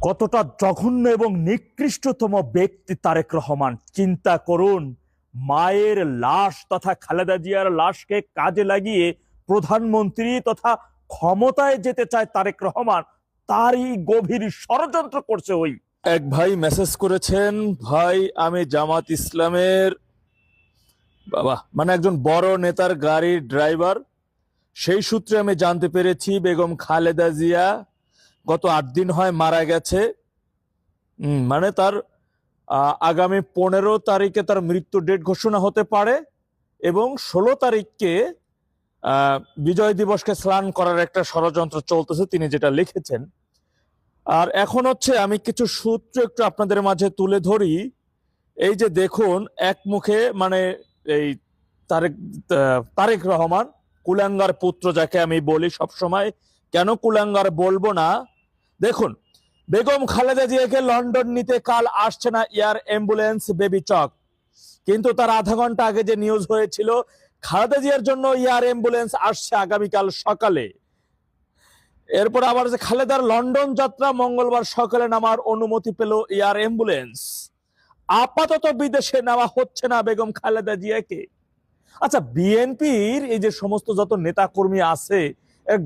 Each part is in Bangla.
কতটা জঘন্য এবং নিকৃষ্টতম ব্যক্তি তারেক রহমান? চিন্তা করুন, মায়ের লাশ তথা খালেদা জিয়ার লাশকে কাজে লাগিয়ে প্রধানমন্ত্রী তথা ক্ষমতায় যেতে চায় তারেক রহমান, তারই গভীর ষড়যন্ত্র করছে ওই। এক ভাই মেসেজ করেছেন, ভাই, আমি জামাত ইসলামের বাবা মানে একজন বড় নেতার গাড়ির ড্রাইভার সেই সূত্রে আমি জানতে পেরেছি, বেগম খালেদা জিয়া গত আট দিন হয় মারা গেছে। মানে তার আগামী পনেরো তারিখে তার মৃত্যু ডেট ঘোষণা হতে পারে এবং ষোলো তারিখকে বিজয় দিবসকে স্নান করার একটা ষড়যন্ত্র চলতেছে, তিনি যেটা লিখেছেন। আর এখন হচ্ছে আমি কিছু সূত্র একটু আপনাদের মাঝে তুলে ধরি। এই যে দেখুন, এক মুখে মানে এই তারেক তারেক রহমান, কুলাঙ্গার পুত্র যাকে আমি বলি সব সময় কেন কুলাঙ্গার বলব না? দেখুন, বেগম খালেদা জিয়াকে লন্ডন নিতে কাল আসছে না এয়ার অ্যাম্বুলেন্স বেবি চক কিন্তু তার আধা ঘণ্টা আগে যে নিউজ হয়েছিল, খালেদা জিয়ার জন্য এয়ার অ্যাম্বুলেন্স আসছে আগামীকাল সকালে। এরপর আবার যে খালেদার লন্ডন যাত্রা মঙ্গলবার সকালে নামার অনুমতি পেল এয়ার অ্যাম্বুলেন্স। আপাতত বিদেশে নেওয়া হচ্ছে না বেগম খালেদা জিয়াকে। আচ্ছা বিএনপির এই যে সমস্ত যত নেতা কর্মী আছে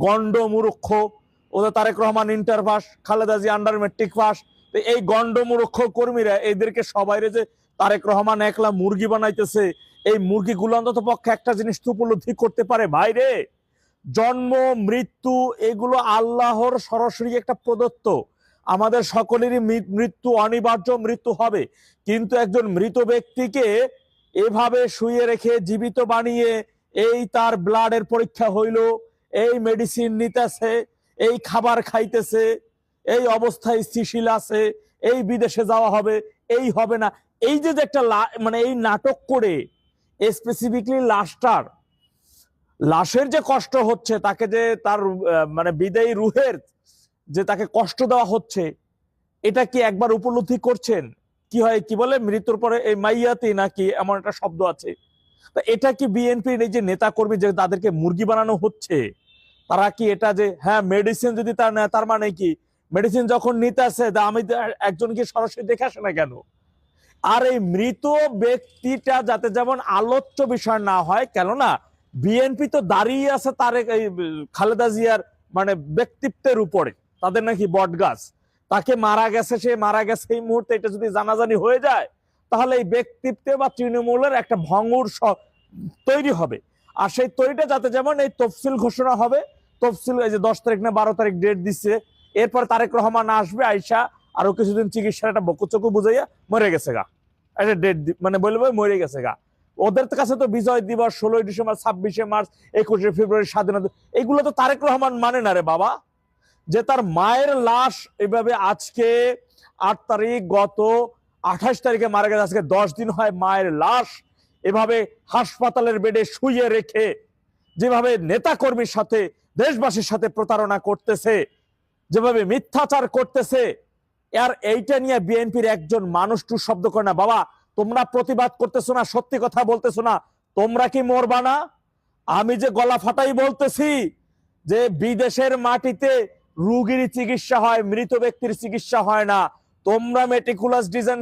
গন্ড মূর্খ ওদের Tarique Rahman, inter pass Khaleda ji under matric pass এই গন্ড মূর্খ কর্মীরা এদেরকে সবাইরে যে তারেক রহমান একলা মুরগি বানাইতেছে, এই মুরগিগুলো অন্তত পক্ষে একটা জিনিস উপলব্ধি করতে পারে। ভাইরে জন্ম, মৃত্যু, এগুলো আল্লাহর সরাসরি একটা প্রদত্ত। আমাদের সকলেরই মৃত্যু অনিবার্য, মৃত্যু হবে। কিন্তু একজন মৃত ব্যক্তিকে এভাবে শুয়ে রেখে জীবিত বানিয়ে এই তার ব্লাডের পরীক্ষা হইল এই মেডিসিন নিতেছে, এই খাবার খাইতেছে, এই অবস্থায় স্থিতিশীল আছে, এই বিদেশে যাওয়া হবে, এই হবে না। এই যে একটা মানে এই নাটক করে স্পেসিফিকলি লাশটার, লাশের যে কষ্ট হচ্ছে, তাকে যে তার মানে বিদায়ী রুহের যে তাকে কষ্ট দেওয়া হচ্ছে, এটা কি একবার উপলব্ধি করছেন? কি হয়, কি বলে? মৃত্যুর পরে এই মাইয়াতি নাকি এমন একটা শব্দ আছে। তা এটা কি বিএনপির এই যে নেতা কর্মী যে তাদেরকে মুরগি বানানো হচ্ছে তারা কি এটা যে হ্যাঁ মেডিসিন যদি তার নেয়, তার মানে কি? মেডিসিন যখন নিতে আসে আমি একজনকে সরাসরি দেখে আসে না কেন? আর এই মৃত ব্যক্তিটা যাতে যেমন আলোচ্য বিষয় না হয়, কেননা বিএনপি তো দাঁড়িয়ে আছে তার খালেদা জিয়ার মানে ব্যক্তিত্বের উপরে। তাদের নাকি বট গাছ। তাকে মারা গেছে, সে মারা গেছে এই মুহূর্তে, এটা যদি জানাজানি হয়ে যায়, তাহলে এই ব্যক্তিত্বে বা তৃণমূলের একটা ভঙ্গুর তৈরি হবে। আর সেই তৈরিটা যাতে যেমন এই তফসিল ঘোষণা হবে, তফসিল এই যে দশ তারিখ না বারো তারিখ ডেট দিচ্ছে এরপর তারেক রহমান আসবে, আইসা আরও কিছুদিন চিকিৎসার একটা বকুচকু বুঝাইয়া মরে গেছে গা। একটা ডেট মানে বলবে মরে গেছে গা। ওদের কাছে তো বিজয় দিবস ষোলোই ডিসেম্বর, ছাব্বিশে মার্চ, একুশে ফেব্রুয়ারি, স্বাধীনতা, এগুলো তো তারেক রহমান মানে না রে বাবা। যে তার মায়ের লাশ এভাবে আজকে আট তারিখ গত আঠাশ তারিখে মারা গেছে, আজকে দশ দিন হয় মায়ের লাশ এভাবে হাসপাতালের বেডে শুয়ে রেখে যেভাবে নেতা কর্মীর সাথে, দেশবাসীর সাথে প্রতারণা করতেছে, যেভাবে মিথ্যাচার করতেছে, আর এইটা নিয়ে বিএনপির একজন মানুষ টু শব্দ করে না। বাবা, তোমরা প্রতিবাদ করতেছো না, সত্যি কথা বলতেছো না। তোমরা কি মরবা না? আমি যে গলা ফাটাই বলতেছি যে বিদেশের মাটিতে রুগীর চিকিৎসা হয়, মৃত ব্যক্তির চিকিৎসা হয় না। তোমরা মেটিকুলাস ডিজাইন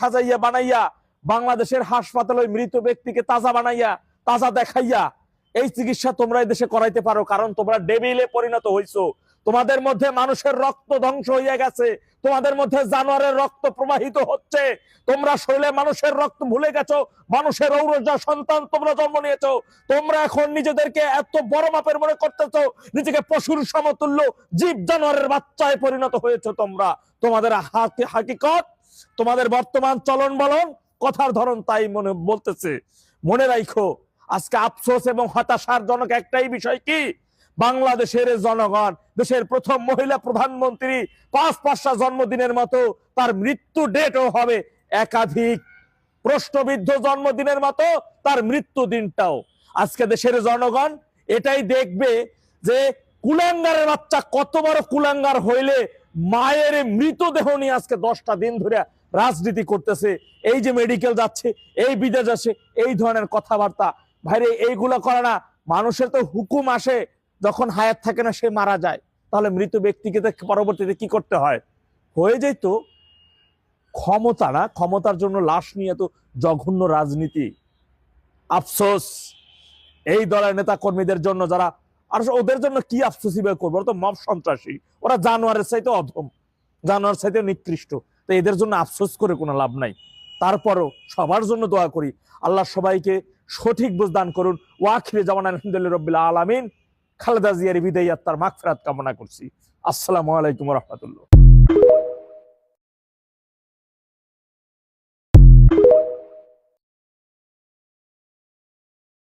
সাজাইয়া বানাইয়া বাংলাদেশের হাসপাতালে মৃত ব্যক্তিকে তাজা বানাইয়া, তাজা দেখাইয়া এই চিকিৎসা তোমরা দেশে করাইতে পারো, কারণ তোমরা ডেবিলে পরিণত হইছো। তোমাদের মধ্যে মানুষের রক্ত ধ্বংস হইয়া গেছে, তোমাদের মধ্যে জানোয়ারের রক্ত প্রবাহিত হচ্ছে। তোমরা শরীরে মানুষের রক্ত ভুলে গেছো, মানুষের ঔরজা সন্তান তোমরা জন্ম নিয়েছো। তোমরা এখন নিজেদেরকে এত বড় মাপের মনে করতেছো, নিজেকে পশুর সমতুল্য জীব জানোয়ারের বাচ্চায় পরিণত হয়েছে তোমরা। তোমাদের হাকি- হাকিকত, তোমাদের বর্তমান চলন বলন কথার ধরন তাই মনে বলতেছে। মনে রাখো আজকে আফসোস এবং হতাশার জনক একটাই বিষয় কি? বাংলাদেশের জনগণ, দেশের প্রথম মহিলা প্রধানমন্ত্রী পাঁচ পাঁচটা জন্মদিনের মতো তার মৃত্যু ডেটও হবে একাধিক। প্রশ্নবিদ্ধ জন্মদিনের মতো তার মৃত্যু দিনটাও। আজকে দেশের জনগণ এটাই দেখবে যে কুলাঙ্গারের বাচ্চা কত বড় কুলাঙ্গার হইলে মায়ের মৃতদেহ নিয়ে আজকে দশটা দিন ধরে রাজনীতি করতেছে, এই যে মেডিকেল যাচ্ছে, এই বিদেশ যাচ্ছে এই ধরনের কথাবার্তা। ভাইরে, এইগুলো করে না, মানুষের তো হুকুম আসে, যখন হায়াত থাকে না সে মারা যায়। তাহলে মৃত ব্যক্তিকে পরবর্তীতে কি করতে হয়? হয়ে যেত ক্ষমতা না, ক্ষমতার জন্য লাশ নিয়ে তো জঘন্য রাজনীতি। আফসোস, এই দলের নেতা কর্মীদের জন্য যারা আর ওদের জন্য কি আফসোসি বের করব? ওরা তো মব সন্ত্রাসী। ওরা জানোয়ারের চাইতে অধম। জানোয়ার চাইতে নিকৃষ্ট। তো এদের জন্য আফসোস করে কোনো লাভ নাই। তারপরও সবার জন্য দোয়া করি, আল্লাহ সবাইকে সঠিক বুঝ দান করুন। ওয়াখিরে জামান আলহামদুলিল্লাহ রবিল্লা আলামিন। খালেদা জিয়ার বিদায় তার মাগফিরাত কামনা করছি। আসসালামু আলাইকুম রহমতুল্লাহ।